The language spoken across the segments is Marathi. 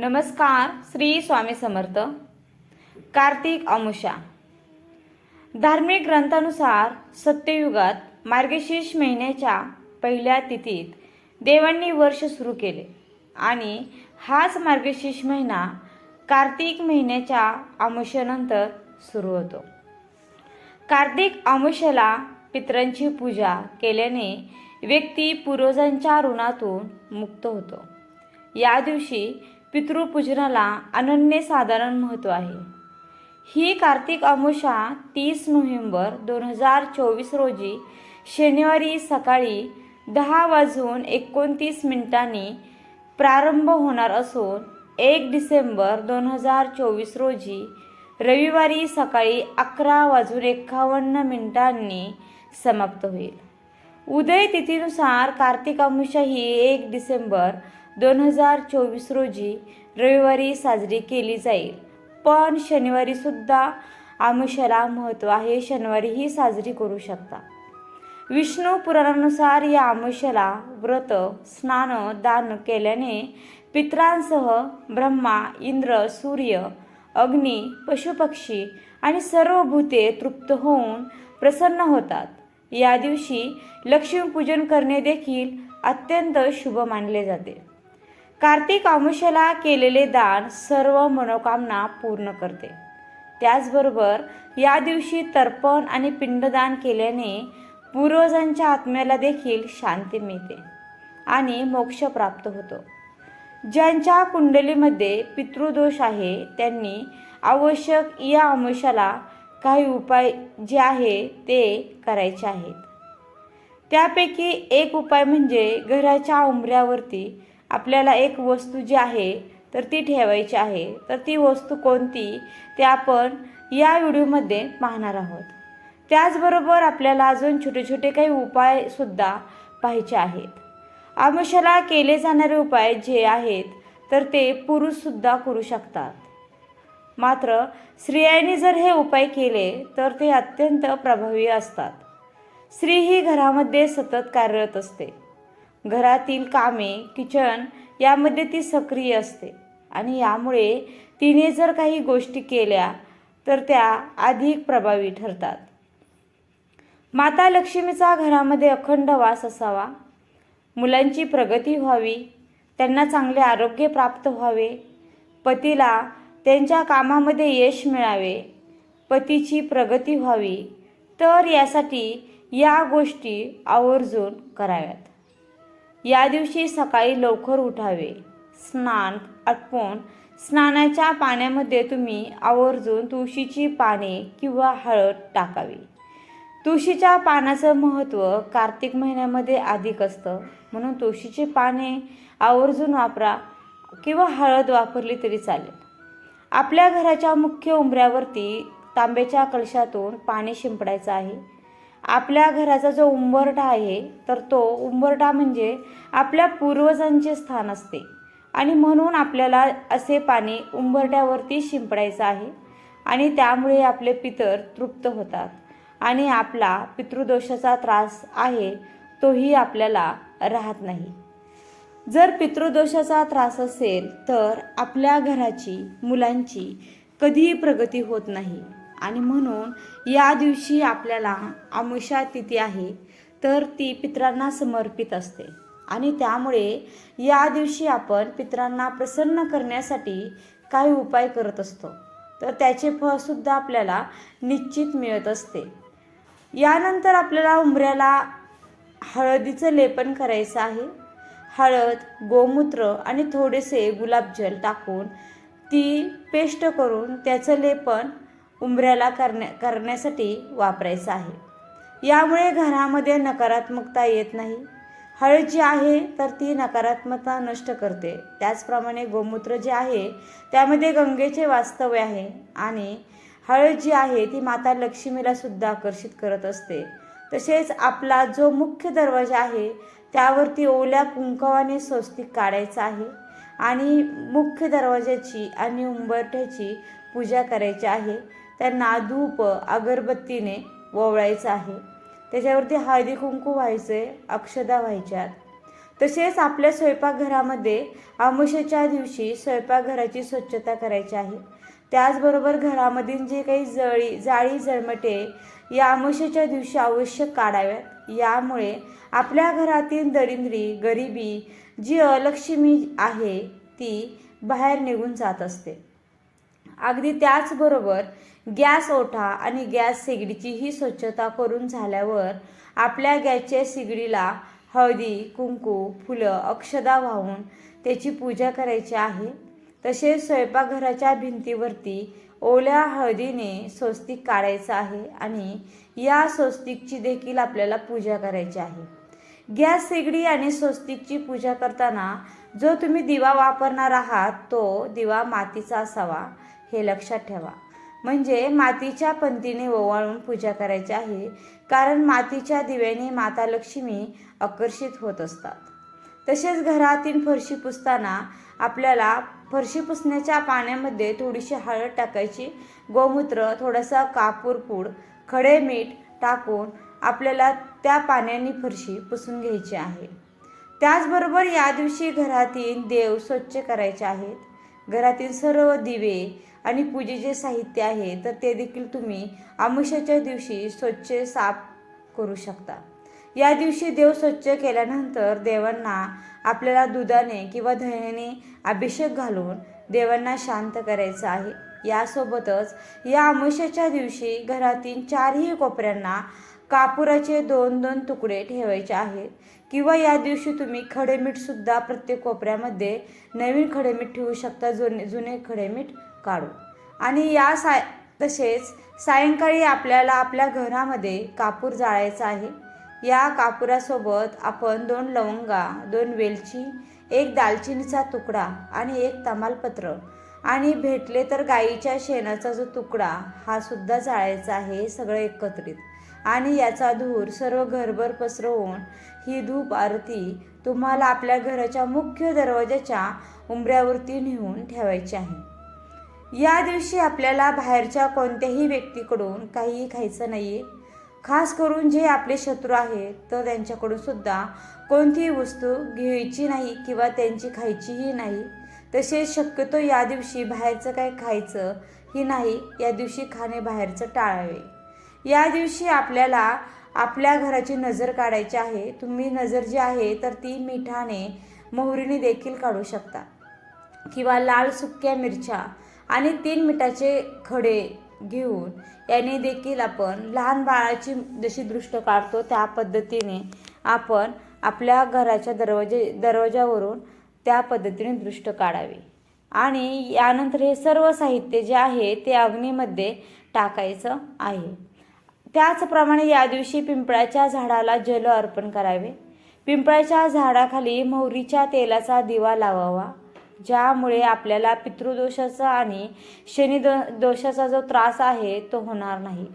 नमस्कार श्री स्वामी समर्थ. कार्तिक अमुषा धार्मिक ग्रंथानुसार सत्ययुगात मार्गशीर्ष महिन्याच्या पहिल्या तिथीत देवांनी वर्ष सुरू केले आणि हाच मार्गशीर्ष महिना कार्तिक महिन्याच्या अमुष्यानंतर सुरू होतो. कार्तिक अमुष्याला पितरांची पूजा केल्याने व्यक्ती पूर्वजांच्या ऋणातून मुक्त होतो. या दिवशी पितृपूजनाला अनन्यसाधारण महत्त्व आहे. ही कार्तिक अमुषा तीस नोव्हेंबर दोन हजार चोवीस रोजी शनिवारी सकाळी दहा वाजून एकोणतीस मिनिटांनी प्रारंभ होणार असून एक डिसेंबर दोन हजार चोवीस रोजी रविवारी सकाळी अकरा वाजून एकावन्न मिनिटांनी समाप्त होईल. उदय तिथीनुसार कार्तिक अमुषा ही एक डिसेंबर दोन हजार चोवीस रोजी रविवारी साजरी केली जाईल. पण शनिवारी सुद्धा महत्त्व आहे शनिवारीही साजरी करू शकता. विष्णू पुराणानुसार या आमिषाला व्रत स्नान दान केल्याने पित्रांसह ब्रह्मा इंद्र सूर्य अग्नी पशुपक्षी आणि सर्व भूते तृप्त होऊन प्रसन्न होतात. या दिवशी लक्ष्मीपूजन करणे देखील अत्यंत शुभ मानले जाते. कार्तिक अमावस्याला केलेले दान सर्व मनोकामना पूर्ण करते. त्याचबरोबर या दिवशी तर्पण आणि पिंडदान केल्याने पूर्वजांच्या आत्म्याला देखील शांती मिळते आणि मोक्ष प्राप्त होतो. ज्यांच्या कुंडलीमध्ये पितृदोष आहे त्यांनी आवश्यक या अमुषाला काही उपाय जे आहे ते करायचे आहेत. त्यापैकी एक उपाय म्हणजे घराच्या उंबऱ्यावरती आपल्याला एक वस्तू जी आहे तर ती ठेवायची आहे. तर ती वस्तू कोणती? ते आपण या व्हिडिओमध्ये पाहणार आहोत. त्याचबरोबर आपल्याला अजून छोटे छोटे काही उपायसुद्धा पाहायचे आहेत. आमुष्याला केले जाणारे उपाय जे आहेत तर ते पुरुषसुद्धा करू शकतात. मात्र स्त्रियांनी जर हे उपाय केले तर ते अत्यंत प्रभावी असतात. स्त्री ही घरामध्ये सतत कार्यरत असते. घरातील कामे किचन यामध्ये ती सक्रिय असते. आणि यामुळे तिने जर काही गोष्टी केल्या तर त्या अधिक प्रभावी ठरतात. माता लक्ष्मीचा घरामध्ये अखंड वास असावा. मुलांची प्रगती व्हावी. त्यांना चांगले आरोग्य प्राप्त व्हावे. पतीला त्यांच्या कामामध्ये यश मिळावे. पतीची प्रगती व्हावी. तर यासाठी या गोष्टी आवर्जून कराव्यात. या दिवशी सकाळी लवकर उठावे. स्नान आटपून स्नानाच्या पाण्यामध्ये तुम्ही आवर्जून तुळशीची पाने किंवा हळद टाकावी. तुळशीच्या पानाचं महत्त्व कार्तिक महिन्यामध्ये अधिक असतं. म्हणून तुळशीची पाने आवर्जून वापरा किंवा हळद वापरली तरी चालेल. आपल्या घराच्या मुख्य उंबऱ्यावरती तांब्याच्या कलशातून पाणी शिंपडायचं आहे. आपल्या घराचा जो उंबरठा आहे तर तो उंबरठा म्हणजे आपल्या पूर्वजांचे स्थान असते. आणि म्हणून आपल्याला असे पाणी उंबरट्यावरती शिंपडायचं आहे आणि त्यामुळे आपले पितर तृप्त होतात आणि आपला पितृदोषाचा त्रास आहे तोही आपल्याला राहत नाही. जर पितृदोषाचा त्रास असेल तर आपल्या घराची मुलांची कधीही प्रगती होत नाही. आणि म्हणून या दिवशी आपल्याला अमुषा तिथी आहे तर ती पित्रांना समर्पित असते. आणि त्यामुळे या दिवशी आपण पित्रांना प्रसन्न करण्यासाठी काही उपाय करत असतो. तर त्याचे फळसुद्धा आपल्याला निश्चित मिळत असते. यानंतर आपल्याला उंबऱ्याला हळदीचं लेपन करायचं आहे. हळद गोमूत्र आणि थोडेसे गुलाबजल टाकून ती पेस्ट करून त्याचं लेपन उंबऱ्याला करण्या करण्यासाठी वापरायचं आहे. यामुळे घरामध्ये नकारात्मकता येत नाही. हळद जी आहे तर ती नकारात्मकता नष्ट करते. त्याचप्रमाणे गोमूत्र जे आहे त्यामध्ये गंगेचे वास्तव्य आहे आणि हळद जी आहे ती माता लक्ष्मीला सुद्धा आकर्षित करत असते. तसेच आपला जो मुख्य दरवाजा आहे त्यावरती ओल्या कुंकवाने स्वस्तिक काढायचं आहे आणि मुख्य दरवाजाची आणि उंबरठ्याची पूजा करायची आहे. त्यांना धूप अगरबत्तीने ओवळायचं आहे. त्याच्यावरती हळदी कुंकू व्हायचे अक्षदा व्हायच्यात. तसेच आपल्या स्वयंपाकघरामध्ये आमुषाच्या दिवशी स्वयंपाकघराची स्वच्छता करायची आहे. त्याचबरोबर घरामधील जे काही जळी जाळी जळमटे या आमुषाच्या दिवशी आवश्यक काढाव्यात. यामुळे आपल्या घरातील दरिद्री गरिबी जी अलक्ष्मी आहे ती बाहेर निघून जात असते. अगदी त्याचबरोबर गॅस ओठा आणि गॅस शेगडीचीही स्वच्छता करून झाल्यावर आपल्या गॅसच्या शेगडीला हळदी कुंकू फुलं अक्षदा वाहून त्याची पूजा करायची आहे. तसेच स्वयंपाकघराच्या भिंतीवरती ओल्या हळदीने स्वस्तिक काढायचं आहे आणि या स्वस्तिकची देखील आपल्याला पूजा करायची आहे. गॅस शेगडी आणि स्वस्तिकची पूजा करताना जो तुम्ही दिवा वापरणार आहात तो दिवा मातीचा असावा. हे लक्षात ठेवा. म्हणजे मातीच्या पंतीने ओवाळून पूजा करायची आहे कारण मातीच्या दिव्याने माता लक्ष्मी आकर्षित होत असतात. तसेच घरातील फरशी पुसताना आपल्याला फरशी पुसण्याच्या पाण्यामध्ये थोडीशी हळद टाकायची गोमूत्र थोडासा कापूर पूड खडे मीठ टाकून आपल्याला त्या पाण्याने फरशी पुसून घ्यायची आहे. त्याचबरोबर या दिवशी घरातील देव स्वच्छ करायचे आहेत. घरातील सर्व दिवे आणि पूजेचे साहित्य आहे तर ते देखील तुम्ही आमुष्याच्या दिवशी स्वच्छ साफ करू शकता. या दिवशी देव स्वच्छ केल्यानंतर देवांना आपल्याला दुधाने किंवा दह्याने अभिषेक घालून देवांना शांत करायचं आहे. यासोबतच या अमावस्याच्या दिवशी घरातील चारही कोपऱ्यांना कापुराचे दोन दोन तुकडे ठेवायचे आहेत. किंवा या दिवशी तुम्ही खडेमीठसुद्धा प्रत्येक कोपऱ्यामध्ये नवीन खडेमीठ ठेवू शकता जुने जुने खडेमीठ काढू आणि या साय तसेच सायंकाळी आपल्याला आपल्या घरामध्ये कापूर जाळायचा आहे. या कापुरासोबत आपण दोन लवंगा दोन वेलची एक दालचिनीचा तुकडा आणि एक तमालपत्र. आणि भेटले तर गाईच्या शेणाचा जो तुकडा हा सुद्धा जाळायचा आहे सगळं एकत्रित. आणि याचा धूर सर्व घरभर पसरवून ही धूप आरती तुम्हाला आपल्या घराच्या मुख्य दरवाजाच्या उंबऱ्यावरती नेऊन ठेवायची आहे. या दिवशी आपल्याला बाहेरच्या कोणत्याही व्यक्तीकडून काहीही खायचं नाही आहे खास करून जे आपले शत्रू आहेत तर त्यांच्याकडून सुद्धा कोणतीही वस्तू घ्यायची नाही किंवा त्यांची खायचीही नाही. तसेच शक्यतो या दिवशी बाहेरचं काय खायचं ही नाही या दिवशी खाणे बाहेरचं टाळावे. या दिवशी आपल्याला आपल्या घराची नजर काढायची आहे. तुम्ही नजर जी आहे तर ती मिठाने मोहरीने देखील काढू शकता. किंवा लाल सुक्या मिरच्या आणि तीन मिठाचे खडे घेऊन याने देखील आपण लहान बाळाची जशी दृष्ट काढतो त्या पद्धतीने आपण आपल्या घराच्या दरवाजे दरवाजावरून त्या पद्धतीने दृष्ट काढावी. आणि यानंतर हे सर्व साहित्य जे आहे ते अग्नीमध्ये टाकायचं आहे. त्याचप्रमाणे या दिवशी पिंपळाच्या झाडाला जल अर्पण करावे. पिंपळाच्या झाडाखाली मोहरीच्या तेलाचा दिवा लावावा ज्यामुळे आपल्याला पितृदोषाचा आणि शनी दो दोषाचा जो त्रास आहे तो होणार नाही.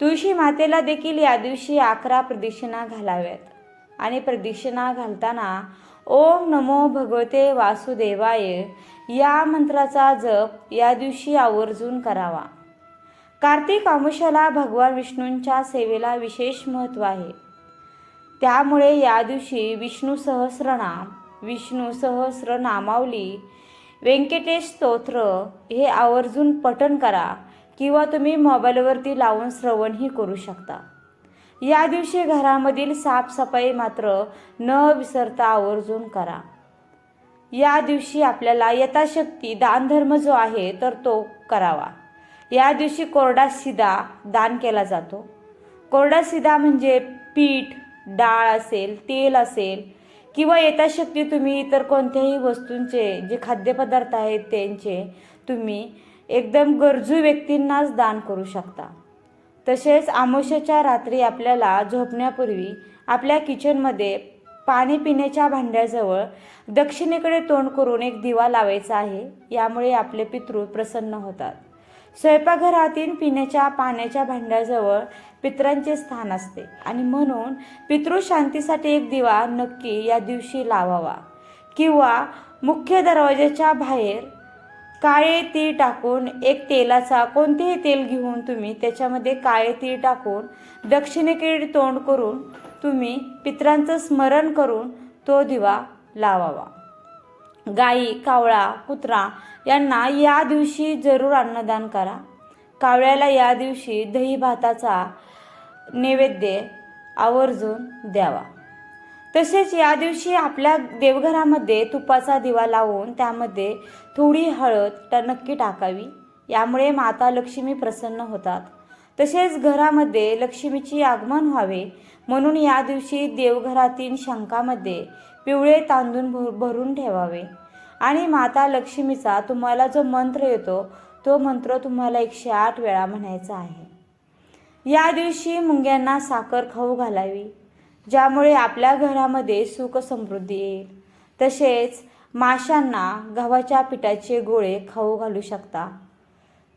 तुळशी मातेला देखील या दिवशी अकरा प्रदक्षिणा घालाव्यात आणि प्रदक्षिणा घालताना ओम नमो भगवते वासुदेवाय या मंत्राचा जप या दिवशी आवर्जून करावा. कार्तिक अमुषाला भगवान विष्णूंच्या सेवेला विशेष महत्त्व आहे. त्यामुळे या दिवशी विष्णू सहस्रनाम विष्णू सहस्र नामावली व्यंकटेश स्तोत्र हे आवर्जून पठण करा किंवा तुम्ही मोबाईलवरती लावून श्रवणही करू शकता. या दिवशी घरामधील साफसफाई मात्र न विसरता आवर्जून करा. या दिवशी आपल्याला यथाशक्ती दानधर्म जो आहे तर तो करावा. या दिवशी कोरडा सिदा दान केला जातो. कोरडा सिदा म्हणजे पीठ डाळ असेल तेल असेल किंवा यथाशक्ती तुम्ही इतर कोणत्याही वस्तूंचे जे खाद्यपदार्थ आहेत त्यांचे तुम्ही एकदम गरजू व्यक्तींनाच दान करू शकता. तसेच आमोशाच्या रात्री आपल्याला झोपण्यापूर्वी आपल्या किचनमध्ये पाणी पिण्याच्या भांड्याजवळ दक्षिणेकडे तोंड करून एक दिवा लावायचा आहे. यामुळे आपले पितृ प्रसन्न होतात. स्वयंपाकघरातील पिण्याच्या पाण्याच्या भांड्याजवळ पितरांचे स्थान असते. आणि म्हणून पितृशांतीसाठी एक दिवा नक्की या दिवशी लावावा. किंवा मुख्य दरवाजाच्या बाहेर काळे तीळ टाकून एक तेलाचा कोणतेही तेल घेऊन तुम्ही त्याच्यामध्ये काळे तीळ टाकून दक्षिणेकडे तोंड करून तुम्ही पितरांचं स्मरण करून तो दिवा लावावा. गाई कावळा कुत्रा यांना या दिवशी जरूर अन्नदान करा. कावळ्याला या दिवशी दही भाताचा नैवेद्य आवर्जून द्यावा. तसेच या दिवशी आपल्या देवघरामध्ये तुपाचा दिवा लावून त्यामध्ये थोडी हळद टणक्की नक्की टाकावी. यामुळे माता लक्ष्मी प्रसन्न होतात. तसेच घरामध्ये लक्ष्मीची आगमन व्हावे. म्हणून या दिवशी देवघरातील शंकामध्ये पिवळे तांदूळ भर भरून ठेवावे. आणि माता लक्ष्मीचा तुम्हाला जो मंत्र येतो तो मंत्र तुम्हाला एकशे आठ वेळा म्हणायचा आहे. या दिवशी मुंग्यांना साखर खाऊ घालावी ज्यामुळे आपल्या घरामध्ये सुख समृद्धी येईल. तसेच माशांना गव्हाच्या पिठाचे गोळे खाऊ घालू शकता.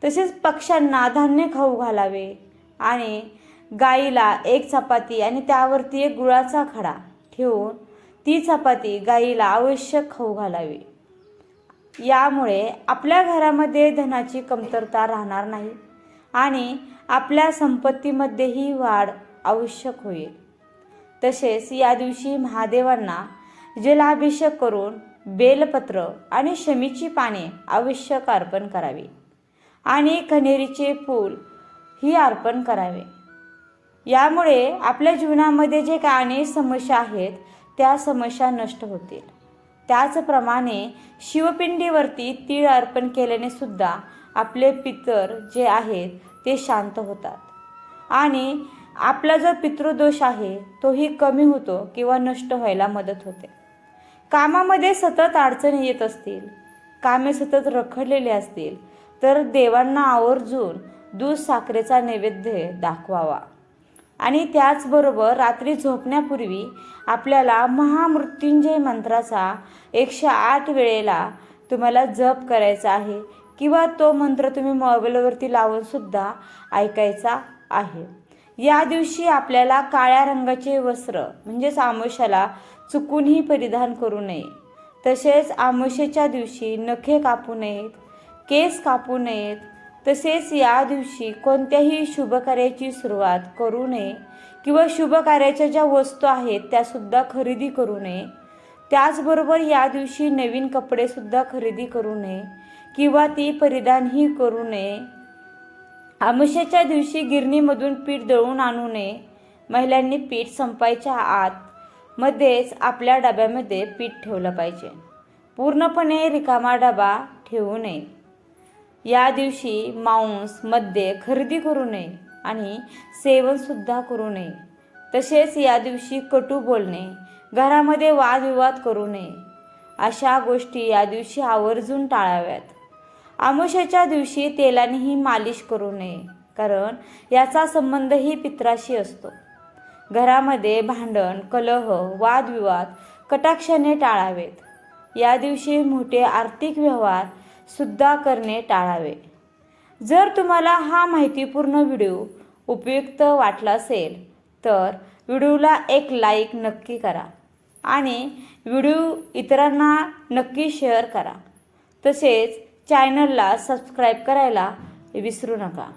तसेच पक्ष्यांना धान्य खाऊ घालावे आणि गाईला एक चपाती आणि त्यावरती एक गुळाचा खडा ठेवून ती चपाती गाईला आवश्यक खाऊ घालावी. यामुळे आपल्या घरामध्ये धनाची कमतरता राहणार नाही आणि आपल्या संपत्तीमध्येही वाढ आवश्यक होईल. तसेच या दिवशी महादेवांना जलाभिषेक करून बेलपत्र आणि शमीची पाने आवश्यक अर्पण करावी आणि कन्हेरीचे फूल ही अर्पण करावे. यामुळे आपल्या जीवनामध्ये जे काही अनेक समस्या आहेत त्या समस्या नष्ट होतील. त्याचप्रमाणे शिवपिंडीवरती तीळ अर्पण केल्याने सुद्धा आपले पितर जे आहेत ते शांत होतात. आणि आपला जो पितृदोष आहे तोही कमी होतो किंवा नष्ट व्हायला मदत होते. कामामध्ये सतत अडचणी येत असतील कामे सतत रखडलेली असतील तर देवांना आवर्जून दूध साखरेचा नैवेद्य दाखवावा. आणि त्याचबरोबर रात्री झोपण्यापूर्वी आपल्याला महामृत्युंजय मंत्राचा एकशे आठ वेळेला तुम्हाला जप करायचा आहे किंवा तो मंत्र तुम्ही मोबाईलवरती लावून सुद्धा ऐकायचा आहे. या दिवशी आपल्याला काळ्या रंगाचे वस्त्र म्हणजेच आमुष्याला चुकूनही परिधान करू नये. तसेच आमोशेच्या दिवशी नखे कापू नयेत केस कापू नयेत तसेच या दिवशी कोणत्याही शुभकार्याची सुरुवात करू नये किंवा शुभकार्याच्या ज्या वस्तू आहेत त्यासुद्धा खरेदी करू नये. त्याचबरोबर या दिवशी नवीन कपडेसुद्धा खरेदी करू नये किंवा ती परिधानही करू नये. आमुष्याच्या दिवशी गिरणीमधून पीठ दळून आणू नये. महिलांनी पीठ संपायच्या आत मध्येच आपल्या डब्यामध्ये पीठ ठेवलं पाहिजे. पूर्णपणे रिकामा डबा ठेवू नये. या दिवशी मांस मद्य खरेदी करू नये आणि सेवनसुद्धा करू नये. तसेच या दिवशी कटू बोलणे घरामध्ये वादविवाद करू नये. अशा गोष्टी या दिवशी आवर्जून टाळाव्यात. आमुष्याच्या दिवशी तेलानेही मालिश करू नये कारण याचा संबंधही पित्राशी असतो. घरामध्ये भांडण कलह वादविवाद कटाक्षाने टाळावेत. या दिवशी मोठे आर्थिक व्यवहार सुद्धा करणे टाळावे. जर तुम्हाला हा माहितीपूर्ण व्हिडिओ उपयुक्त वाटला असेल तर व्हिडिओला एक लाईक नक्की करा आणि व्हिडिओ इतरांना नक्की शेअर करा. तसेच चॅनलला सबस्क्राईब करायला विसरू नका.